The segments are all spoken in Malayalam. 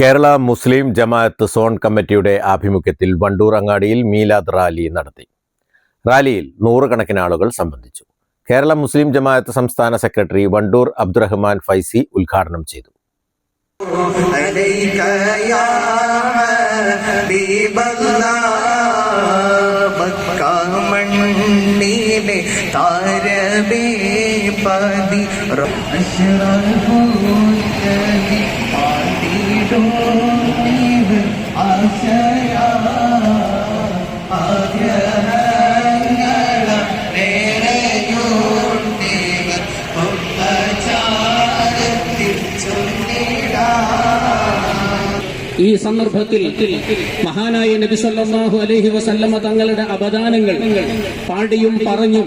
കേരള മുസ്ലിം ജമാഅത്ത് സോൺ കമ്മിറ്റിയുടെ ആഭിമുഖ്യത്തിൽ വണ്ടൂർ അങ്ങാടിയിൽ മീലാദ് റാലി നടത്തി. റാലിയിൽ നൂറുകണക്കിന് ആളുകൾ സംബന്ധിച്ചു. കേരള മുസ്ലിം ജമാഅത്ത് സംസ്ഥാന സെക്രട്ടറി വണ്ടൂർ അബ്ദുറഹ്മാൻ ഫൈസി ഉദ്ഘാടനം ചെയ്തു. അശ്രഭൂഷതി ഈ സന്ദർഭത്തിൽ മഹാനായ നബി സല്ലാഹു അലൈഹി വസല്ലമ തങ്ങളുടെ അപദാനങ്ങൾ പാടിയും പറഞ്ഞു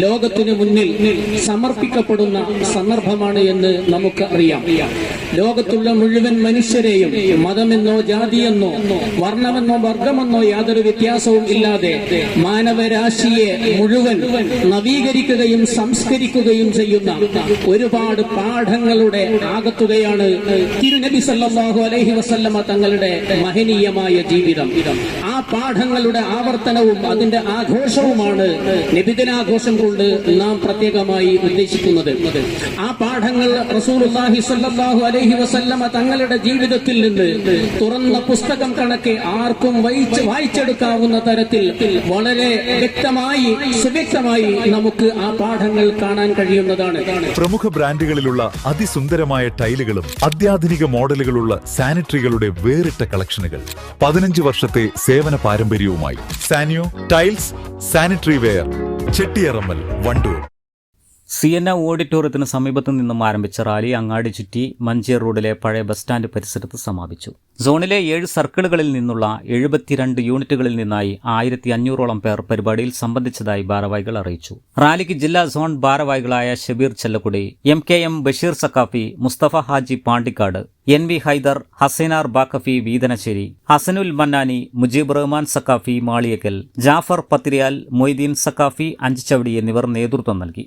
ലോകത്തിനു മുന്നിൽ സമർപ്പിക്കപ്പെടുന്ന സന്ദർഭമാണ് എന്ന് നമുക്ക് അറിയാം ലോകത്തുള്ള മുഴുവൻ മനുഷ്യരെയും മതമെന്നോ ജാതിയെന്നോ വർണമെന്നോ വർഗമെന്നോ യാതൊരു വ്യത്യാസവും ഇല്ലാതെ മാനവരാശിയെ മുഴുവൻ നവീകരിക്കുകയും സംസ്കരിക്കുകയും ചെയ്യുന്ന ഒരുപാട് പാഠങ്ങളുടെ ആകത്തുകയാണ് തിരുനബി സല്ലല്ലാഹു അലൈഹി വസല്ലമ തങ്ങളുടെ മഹനീയമായ ജീവിതം. ആ പാഠങ്ങളുടെ ആവർത്തനവും അതിന്റെ ആഘോഷവുമാണ് നബിദിനാഘോഷം കൊണ്ട് നാം പ്രത്യേകമായി ഉദ്ദേശിക്കുന്നത്. ആ പാഠങ്ങൾ റസൂലുള്ളാഹി സ്വല്ലല്ലാഹു അലൈഹി വസല്ലമ തങ്ങളുടെ ജീവിതത്തിൽ നിന്ന് തുറന്ന പുസ്തകം കണക്കെ ആർക്കും വായിച്ച് വായിച്ചെടുക്കാവുന്ന തരത്തിൽ വളരെ വ്യക്തമായി സുവ്യക്തമായി നമുക്ക് ആ പാഠങ്ങൾ കാണാൻ കഴിയുന്നതാണ്. പ്രമുഖ ബ്രാൻഡുകളിലുള്ള അതിസുന്ദരമായ ടൈലുകളും അത്യാധുനിക മോഡലുകളുള്ള സാനിറ്ററികളുടെ വേറിട്ട കളക്ഷനുകൾ. പതിനഞ്ച് വർഷത്തെ സേവന പാരമ്പര്യവുമായി. Saniyo tiles sanitary ware Chettiyarammal Wandoor. C N A ഓഡിറ്റോറിയത്തിന് സമീപത്തു നിന്നും ആരംഭിച്ച റാലി അങ്ങാടി ചുറ്റി മഞ്ചേർ റോഡിലെ പഴയ ബസ് സ്റ്റാൻഡ് പരിസരത്ത് സമാപിച്ചു. സോണിലെ ഏഴ് സർക്കിളുകളിൽ നിന്നുള്ള എഴുപത്തിരണ്ട് യൂണിറ്റുകളിൽ നിന്നായി ആയിരത്തി അഞ്ഞൂറോളം പേർ പരിപാടിയിൽ സംബന്ധിച്ചതായി ഭാരവാഹികൾ അറിയിച്ചു. റാലിക്ക് ജില്ലാ സോൺ ഭാരവാഹികളായ Shabeer Chellakkudi M K M Basheer Saqafi Musthafa Haji Pandikkad N V Haider Hassainar Baqafi Veethanasseri Hasanul Mannani Mujeeb Rahman Saqafi Maliyakkal Jafar Pathiriyal Moideen Saqafi Anchachavadi എന്നിവർ നേതൃത്വം നൽകി.